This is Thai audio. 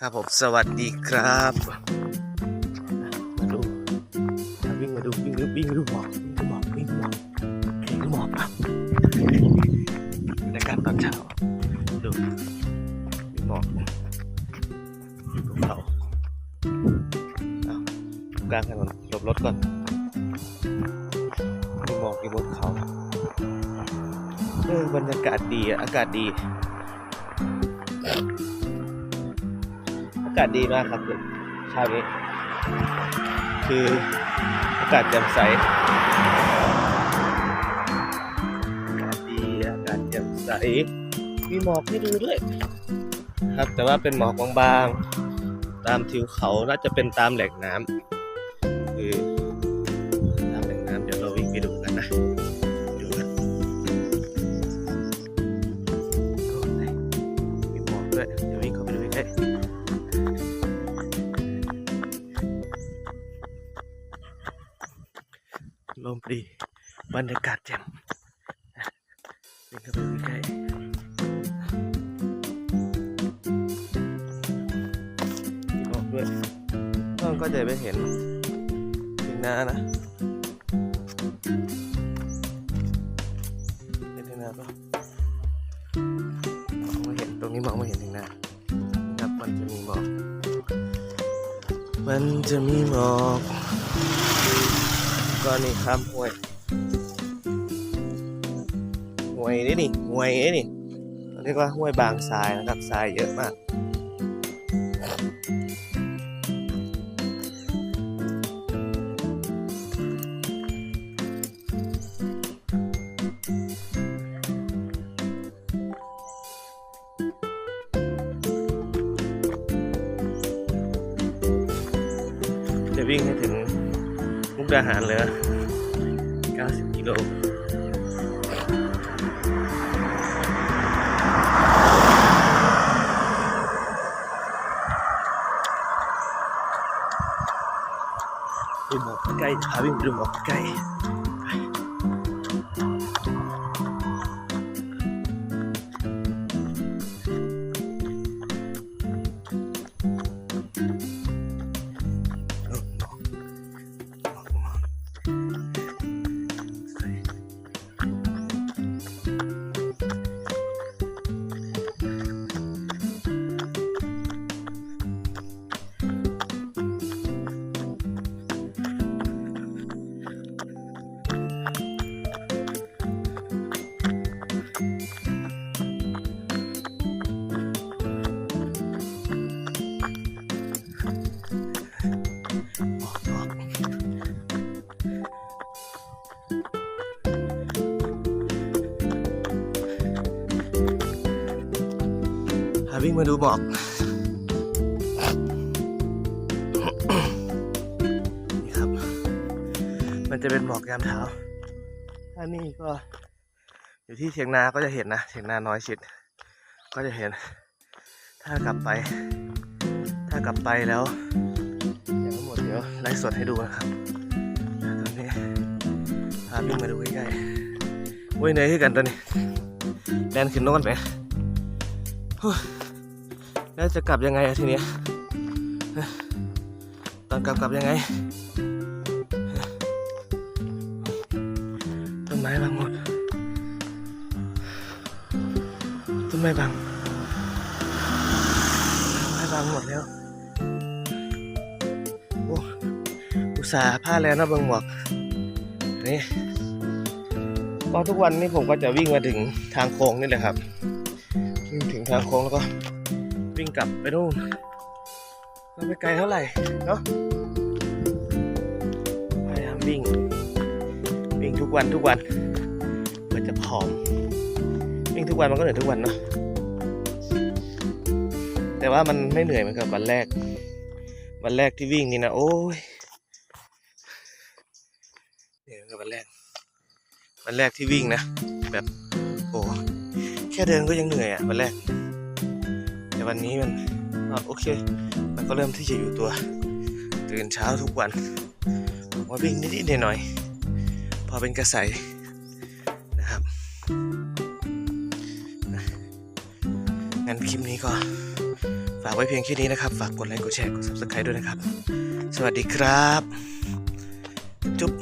ครับผมสวัสดีครับมาดูมาวิ่งมาดูวิ่งดูวิ่งดูหมอกวิ่งดูหมอกวิ่งดูหมอกวิ่งดูหมอกครับบรรยากาศตอนเช้าดูมีหมอกภูเขาเอากลางถนนหลบรถก่อนมีหมอกอยู่บนเขาเออบรรยากาศดีอากาศดีากาศดีมากครับเช้านี้ คืออากาศแจ่มใสอากาศดีอากาศแจ่มใสมีหมอกให้ดูด้วย ครับแต่ว่าเป็นหมอกบางๆตามทิวเขาน่าจะเป็นตามแหล่งน้ำคือตามแหล่งน้ำเดี๋ยวเราวิ่งไปดูกันนะดูนะมีหมอกด้วยเดี๋ยววิ่งเข้าไปดูใกล้ ดีบรรยากาศแจ่มเดินเข้าไปใกล้ๆมีหมอกด้วยน้องก็จะไปเห็นถึงนานะเห็นถึงนาปะมองไม่เห็นตรงนี้มองไม่เห็นถึงนาครับมันจะมีหมอก มันจะมีหมอก ก็นี่ข้ามห้วยห้วยนี่นี่ห้วยนี่นี่เรียกว่าห้วยบางทรายนะครับทรายเยอะมากจะวิ่งให้ถึง กดาหารเลยนะ90 กิโลดูหมอกใกล้พาวิ่งไปดูหมอกใกล้ วิ่งมาดูหมอกนี่ครับ มันจะเป็นหมอกยามเช้าถ้านี่ก็อยู่ที่เถียงนาก็จะเห็นนะเถียงนาน้อยชิด ก็จะเห็น ถ้ากลับไป ถ้ากลับไปแล้วยังไม่หมดเดี๋ยวไลฟ์สดให้ดูนะครับตอนนี้พาวิ่งมาดูใกล้ๆโอ้ยเหนื่อยขึ้นกันตอนนี้แลนขึ้นโน่นไหมโอ้ย แล้วจะกลับยังไงอะทีเนี้ยฮะตอนกลับกลับยังไง ต้นไม้บังหมด ต้นไม้บังต้นไม้บังหมดแล้ว โอ้อุตส่าห์ผ้าแล้วนะเบิงหมวกนี่ก็ทุกวันนี้ผมก็จะวิ่งมาถึงทางโค้งนี่แหละครับวิ่งถึงทางโค้งแล้วก็ วิ่งกลับไปนู่นไม่ไกลเท่าไหร่เนาะพยายามวิ่ง วิ่งทุกวันทุกวันเพื่อจะผอม วิ่งทุกวันมันก็เหนื่อยทุกวันเนาะแต่ว่ามันไม่เหนื่อยเหมือนกับวันแรก วันแรกที่วิ่งนี่นะโอ้ยเหนื่อยเหมือนกับวันแรก วันแรกที่วิ่งนะแบบโอ้แค่เดินก็ยังเหนื่อยอะวันแรก วันนี้มันโอเค มันก็เริ่มที่จะอยู่ตัว ตื่นเช้าทุกวันออกมาวิ่งนิดๆหน่อยๆพอเป็นกระใสนะครับงั้นคลิปนี้ก็ฝากไว้เพียงแค่นี้นะครับ ฝากกดไลค์กดแชร์กด subscribe ด้วยนะครับ สวัสดีครับ จุ๊บ